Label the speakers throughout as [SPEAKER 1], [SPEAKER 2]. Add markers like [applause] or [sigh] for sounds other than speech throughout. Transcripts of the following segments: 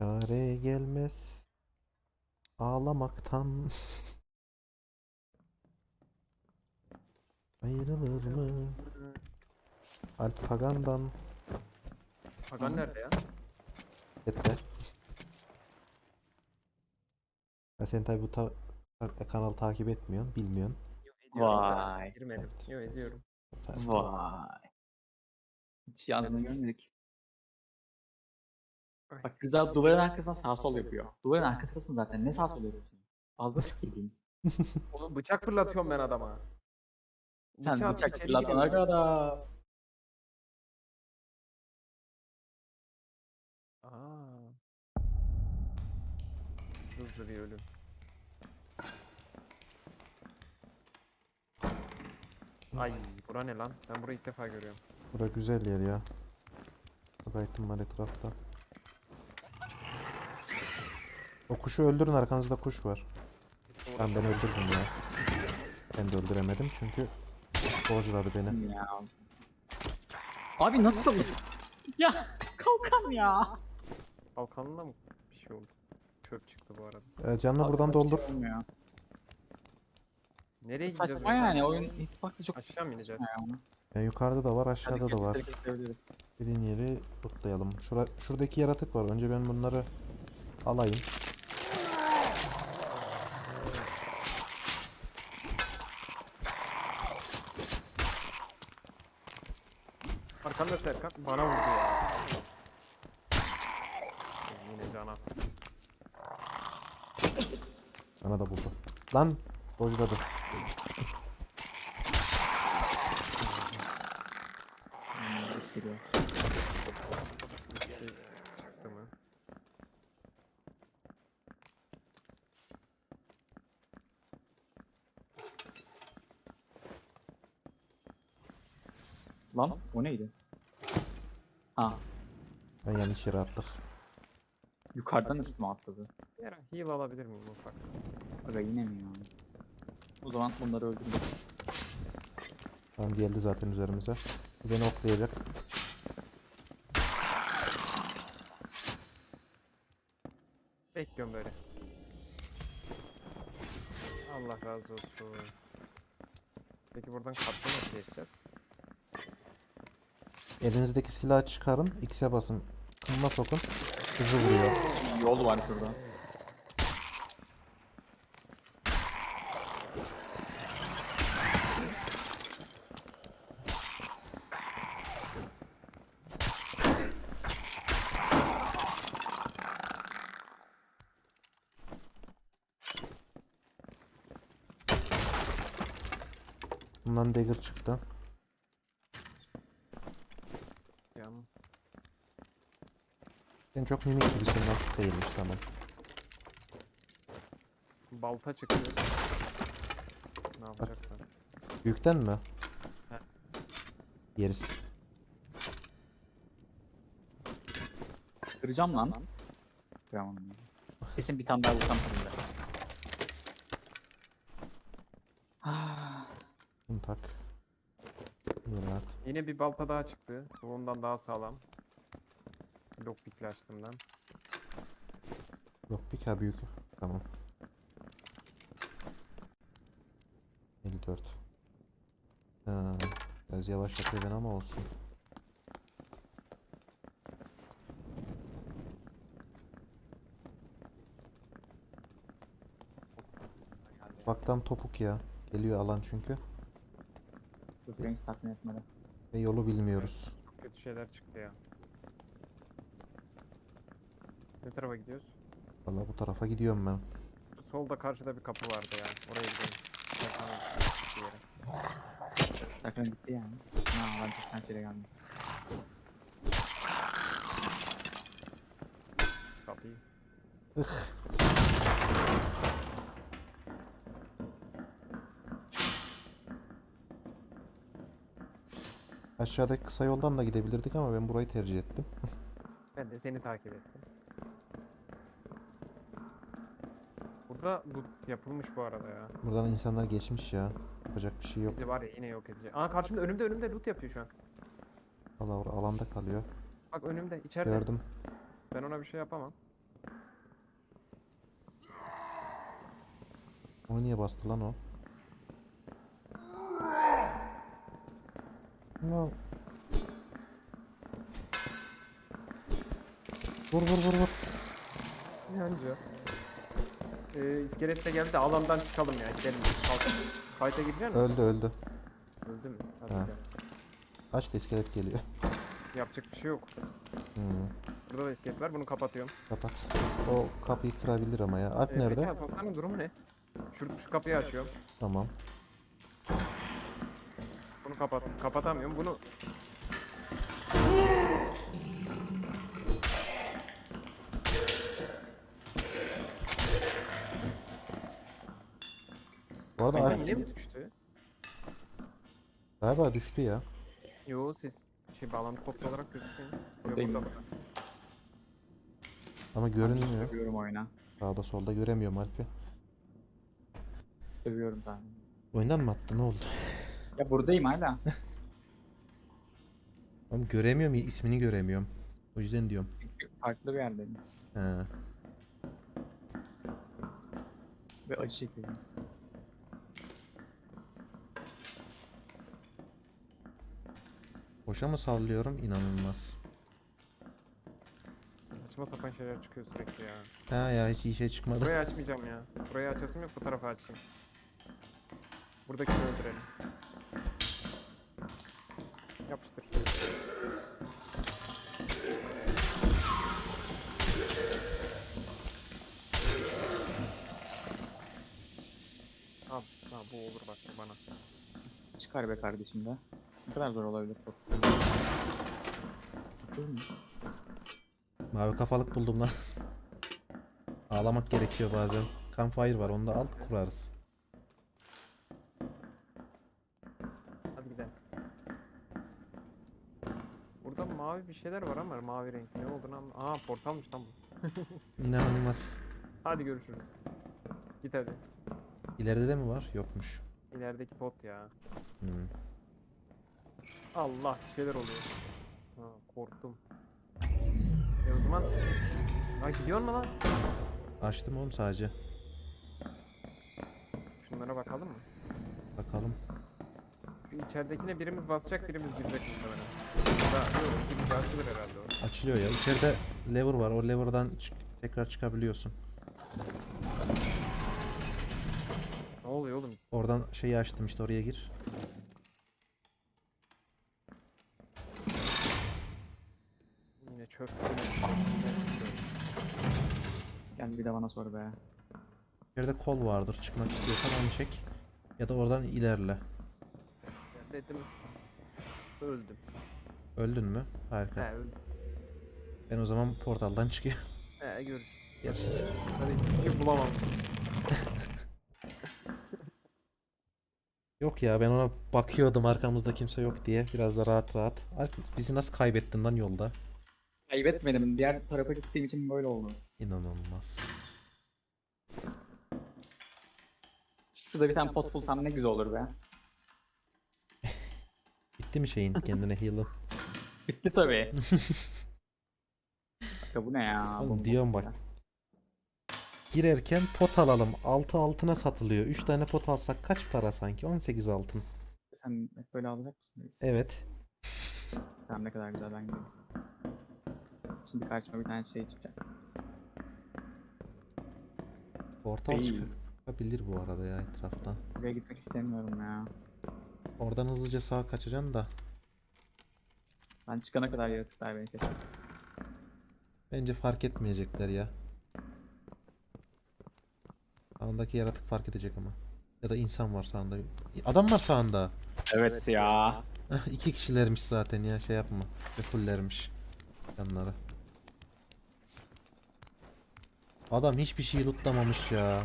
[SPEAKER 1] Çare gelmez ağlamaktan. Ayrılır mı? Alp Pagan'dan
[SPEAKER 2] Hakan nerede ya?
[SPEAKER 1] Ette. Ya sen tabi bu ta- ta- kanalı takip etmiyorsun, bilmiyorsun.
[SPEAKER 2] Yok, ediyorum da
[SPEAKER 3] Vay.
[SPEAKER 2] Girmedim. Yok ediyorum.
[SPEAKER 3] Vay. Hiç yazdığını görmedik. Bak güzel duvarın arkasına sağ sol yapıyor. Duvarın arkasındasın zaten. Ne sağ sol yapıyorsun? Fazla fikirliyim. [laughs]
[SPEAKER 2] Oğlum bıçak fırlatıyorum ben adama.
[SPEAKER 3] Sen
[SPEAKER 2] Bıçak
[SPEAKER 3] bıçak
[SPEAKER 2] içeri
[SPEAKER 3] fırlatana
[SPEAKER 2] giriyor.
[SPEAKER 3] kadar.
[SPEAKER 2] Aa. Hızlı bir ölüm. Ay bura ne lan? Ben burayı ilk defa görüyorum.
[SPEAKER 1] Bura güzel yer ya. Gayet var etrafta. O kuşu öldürün arkanızda kuş var. Ben ben öldürdüm ya. Ben de öldüremedim çünkü borculadı beni.
[SPEAKER 3] Ya. Abi nasıl olur? ya kalkan ya.
[SPEAKER 2] Kalkanına mı bir şey oldu? Çöp çıktı bu arada.
[SPEAKER 1] Ee, canını buradan
[SPEAKER 3] Kalkan
[SPEAKER 1] doldur.
[SPEAKER 3] şey olmuyor.
[SPEAKER 2] Nereye gideceğiz?
[SPEAKER 3] Saçma yani oyun hitbox'ı çok
[SPEAKER 2] Aşağı mı ineceğiz?
[SPEAKER 3] saçma ya.
[SPEAKER 1] Ya yukarıda da var,
[SPEAKER 3] Hadi
[SPEAKER 1] aşağıda da var. Dediğin yeri tutlayalım. Şura, şuradaki yaratık var. Önce ben bunları alayım.
[SPEAKER 2] Arkanda Serkan bana vurdu ya. Yine can az.
[SPEAKER 1] Sana da buldu. Lan
[SPEAKER 2] mı?
[SPEAKER 3] Lan o neydi? Ha
[SPEAKER 1] Ben yanlış yere attık.
[SPEAKER 3] yukarıdan üstüme atladı.
[SPEAKER 2] Yara heal alabilir miyim ufak?
[SPEAKER 3] Aga yine mi ya? O zaman bunları öldürdüm.
[SPEAKER 1] Tamam geldi zaten üzerimize. Beni oklayacak.
[SPEAKER 2] Bekliyorum böyle. Allah razı olsun. Peki buradan katlı nasıl geçeceğiz?
[SPEAKER 1] Elinizdeki silahı çıkarın. X'e basın. Kınına sokun. Hızlı vuruyor.
[SPEAKER 3] Yol var şurada.
[SPEAKER 1] Bundan dagger çıktı.
[SPEAKER 2] Cam.
[SPEAKER 1] Sen çok mimik gibisin lan. Değilmiş tamam.
[SPEAKER 2] Balta çıktı. Ne yapacaksan.
[SPEAKER 1] Büyükten mi?
[SPEAKER 2] He.
[SPEAKER 1] Yeriz.
[SPEAKER 3] Kıracağım lan. Ya. Kesin bir tane daha vursam şimdi. Ah,
[SPEAKER 1] Bunu tak.
[SPEAKER 2] Yine bir balta daha çıktı. Bu ondan daha sağlam. Lockpick'le açtığımdan.
[SPEAKER 1] Yok bir ha büyük. Tamam. 54. Ha, biraz yavaş yapıyor ben ama olsun. Baktan topuk ya. Geliyor alan çünkü.
[SPEAKER 3] bu range tatmin etmedi.
[SPEAKER 1] Ve yolu bilmiyoruz.
[SPEAKER 2] Çok kötü şeyler çıktı ya. Ne tarafa gidiyoruz?
[SPEAKER 1] Valla bu tarafa gidiyorum ben.
[SPEAKER 2] Solda karşıda bir kapı vardı ya. Oraya gidelim. Yere.
[SPEAKER 3] Sakın gitti yani. Ha ben çok pençere geldim.
[SPEAKER 2] Kapıyı.
[SPEAKER 1] Aşağıdaki kısa yoldan da gidebilirdik ama ben burayı tercih ettim. [laughs]
[SPEAKER 2] Ben de seni takip ettim. Burada bu yapılmış bu arada ya.
[SPEAKER 1] Buradan insanlar geçmiş ya. Yapacak bir şey yok.
[SPEAKER 2] Bizi var ya yine yok edecek. Aa karşımda önümde önümde loot yapıyor şu an.
[SPEAKER 1] Allah Allah alanda kalıyor.
[SPEAKER 2] Bak önümde içeride.
[SPEAKER 1] Gördüm.
[SPEAKER 2] Ben ona bir şey yapamam.
[SPEAKER 1] Onu niye bastı lan o? Ya. Vur vur vur vur.
[SPEAKER 2] Yancı. Ee, iskelet de geldi de alandan çıkalım ya. Gelin. Kalk. Fight'a girecek misin?
[SPEAKER 1] Öldü öldü.
[SPEAKER 2] Öldü mü? Hadi
[SPEAKER 1] Ha.
[SPEAKER 2] gel.
[SPEAKER 1] Aç da iskelet geliyor.
[SPEAKER 2] Yapacak bir şey yok.
[SPEAKER 1] Hmm,
[SPEAKER 2] Burada da iskelet var. Bunu kapatıyorum.
[SPEAKER 1] kapat. O kapıyı kırabilir ama ya. Alp
[SPEAKER 2] Ee,
[SPEAKER 1] nerede?
[SPEAKER 2] Peki Hasan'ın durumu ne? Şu, şu kapıyı açıyorum.
[SPEAKER 1] Tamam.
[SPEAKER 2] Kapat. Kapatamıyorum. Bunu
[SPEAKER 1] Bu arada
[SPEAKER 2] yine mi düştü?
[SPEAKER 1] galiba düştü ya.
[SPEAKER 2] Yo siz şey bağlantı koptu olarak gözüküyor. Yok
[SPEAKER 3] Buradayım.
[SPEAKER 2] burada.
[SPEAKER 1] Ama görünmüyor.
[SPEAKER 3] Övüyorum oyuna.
[SPEAKER 1] Sağda solda göremiyorum Alp'i.
[SPEAKER 3] Övüyorum zaten.
[SPEAKER 1] Oyundan mı attı ne oldu?
[SPEAKER 3] Ya buradayım hala. [laughs]
[SPEAKER 1] Oğlum göremiyorum ismini göremiyorum. O yüzden diyorum.
[SPEAKER 3] Çünkü farklı bir yerdeyim.
[SPEAKER 1] He.
[SPEAKER 3] Ve acı çekiyorum.
[SPEAKER 1] Boşa mı sallıyorum? İnanılmaz.
[SPEAKER 2] Saçma sapan şeyler çıkıyor sürekli ya.
[SPEAKER 1] Ha ya hiç iyi şey çıkmadı.
[SPEAKER 2] Burayı açmayacağım ya. Burayı açasım yok bu tarafa açayım. Buradakini öldürelim. Yapıştır. Al, ha bu olur bak bana.
[SPEAKER 3] Çıkar be kardeşim de. Ne kadar zor olabilir bu.
[SPEAKER 1] Mavi kafalık buldum lan. Ağlamak gerekiyor bazen. Campfire var onu da al kurarız.
[SPEAKER 2] Hadi gidelim. Burada mavi bir şeyler var ama mavi renk ne olduğunu anla. Aa portalmış lan bu. [laughs]
[SPEAKER 1] İnanılmaz.
[SPEAKER 2] Hadi görüşürüz. Git hadi.
[SPEAKER 1] İleride de mi var? Yokmuş.
[SPEAKER 2] İlerideki pot ya.
[SPEAKER 1] Hmm.
[SPEAKER 2] Allah bir şeyler oluyor. Ha korktum. E o zaman... Ay gidiyor mu lan?
[SPEAKER 1] Açtım oğlum sadece.
[SPEAKER 2] Şunlara bakalım mı?
[SPEAKER 1] Bakalım.
[SPEAKER 2] İçeridekine birimiz basacak birimiz girecek muhtemelen. Açılır herhalde o.
[SPEAKER 1] Açılıyor ya. İçeride lever var. O lever'dan çık- tekrar çıkabiliyorsun.
[SPEAKER 2] Ne oluyor oğlum?
[SPEAKER 1] Oradan şeyi açtım işte oraya gir.
[SPEAKER 2] Yine çöp.
[SPEAKER 3] Gel bir de bana sor be.
[SPEAKER 1] İçeride kol vardır. Çıkmak istiyorsan onu çek. Ya da oradan ilerle.
[SPEAKER 2] Dedim. Öldüm.
[SPEAKER 1] Öldün mü?
[SPEAKER 2] He
[SPEAKER 1] Harika.
[SPEAKER 2] öldüm.
[SPEAKER 1] Ben o zaman portaldan çıkıyorum.
[SPEAKER 2] He görüş.
[SPEAKER 1] Gel.
[SPEAKER 2] Hadi hiçbir şey bulamam.
[SPEAKER 1] Yok ya ben ona bakıyordum arkamızda kimse yok diye. Biraz da rahat rahat. Alp bizi nasıl kaybettin lan yolda?
[SPEAKER 3] Kaybetmedim. Diğer tarafa gittiğim için böyle oldu.
[SPEAKER 1] İnanılmaz.
[SPEAKER 3] Şurada bir tane pot bulsam ne güzel olur be.
[SPEAKER 1] Bitti mi şeyin kendine heal'ın? [laughs]
[SPEAKER 3] Bitti [laughs] tabii. Kanka bu ne ya?
[SPEAKER 1] Oğlum diyorum bak. Girerken pot alalım. 6 altına satılıyor. 3 tane pot alsak kaç para sanki? 18 altın.
[SPEAKER 3] Sen hep böyle alacak mısın?
[SPEAKER 1] Evet.
[SPEAKER 3] Tamam ne kadar güzel ben gideyim. Şimdi karşıma bir tane şey çıkacak.
[SPEAKER 1] Portal
[SPEAKER 3] İyi.
[SPEAKER 1] çıkabilir bu arada ya etraftan.
[SPEAKER 3] Buraya gitmek istemiyorum ya.
[SPEAKER 1] Oradan hızlıca sağa kaçacaksın da.
[SPEAKER 3] Ben çıkana kadar yaratıklar beni keser.
[SPEAKER 1] Bence fark etmeyecekler ya. Sağındaki yaratık fark edecek ama. Ya da insan var sağında. Adam var sağında.
[SPEAKER 3] Evet ya.
[SPEAKER 1] İki kişilermiş zaten ya şey yapma. Ve fullermiş. Yanları. Adam hiçbir şey lootlamamış ya.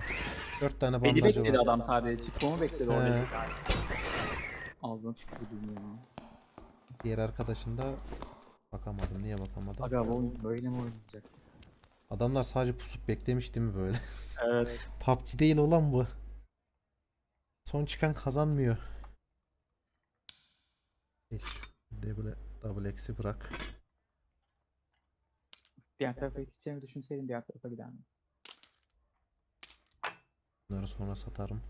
[SPEAKER 1] Dört tane
[SPEAKER 3] Beni
[SPEAKER 1] bandajı
[SPEAKER 3] bekledi
[SPEAKER 1] var.
[SPEAKER 3] adam sadece. Çıkmamı bekledi orada. Ağzına tükürdüm ya.
[SPEAKER 1] Diğer arkadaşın da bakamadım. Niye bakamadım?
[SPEAKER 3] Aga bu böyle mi oynayacak?
[SPEAKER 1] Adamlar sadece pusup beklemiş değil mi böyle? [laughs]
[SPEAKER 3] Evet.
[SPEAKER 1] PUBG değil olan bu. Son çıkan kazanmıyor. Double, double X'i bırak.
[SPEAKER 3] Diğer tarafa yetişeceğimi düşünseydim diğer tarafa giderdim.
[SPEAKER 1] Bunları sonra satarım.